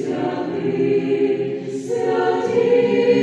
Святий, святий.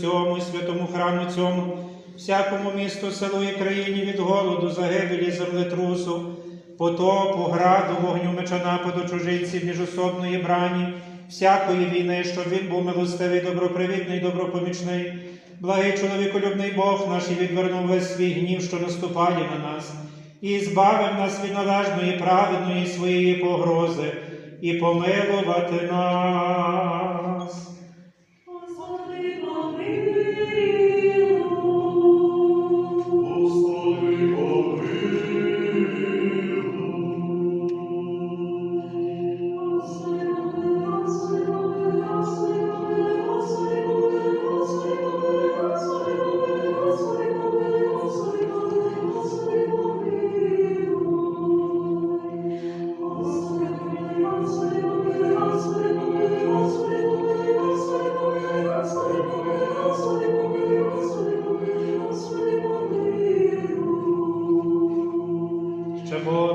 Цьому, і святому храму цьому, всякому місту, селу і країні від голоду, загибелі, землетрусу, потопу, граду, вогню меча нападу чужинців, міжособної брані, всякої війни, щоб він був милостивий, добропривітний, добропомічний, благий чоловіколюбний Бог наш і відвернув весь свій гнів, що наступає на нас, і збавив нас від належної, праведної своєї погрози, і помилувати нас.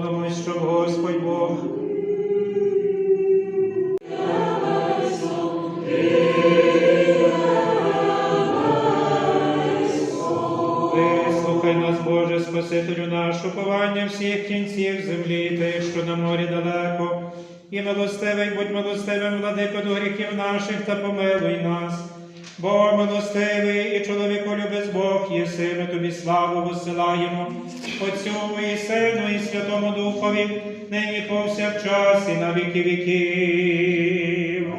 Молимось, щоб Господь Бог. Вислухай нас, Боже, Спасителю наш, уповання всіх кінців землі, тих, що на морі далеко, і милостивий, будь милостивим, владико до гріхів наших, та помилуй нас. Бо милостивий і чоловіколюбець Бог, єси, ми тобі славу висилаємо, Отцю і Сину, і Святому Духові, нині повсякчас, і на віки віків.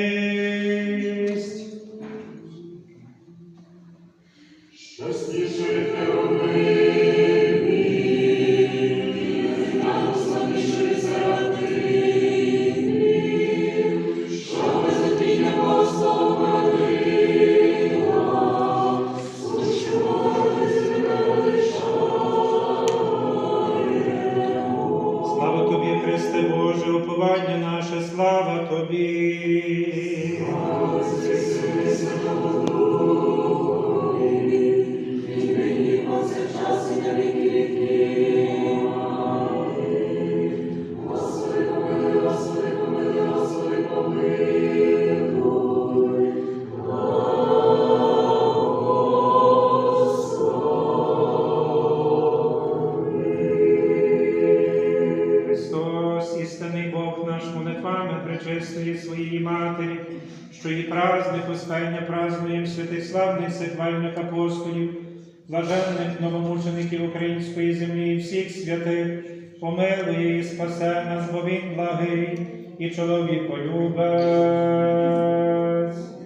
Премудрість. Щасніше Боже, уповання наше, слава тобі. час і на віки розкаяння празднуємо святих славних сихвальних апостолів, блаженних новомучеників української землі і всіх святих, помилує і спасе нас, бо він благий і чоловіколюбець.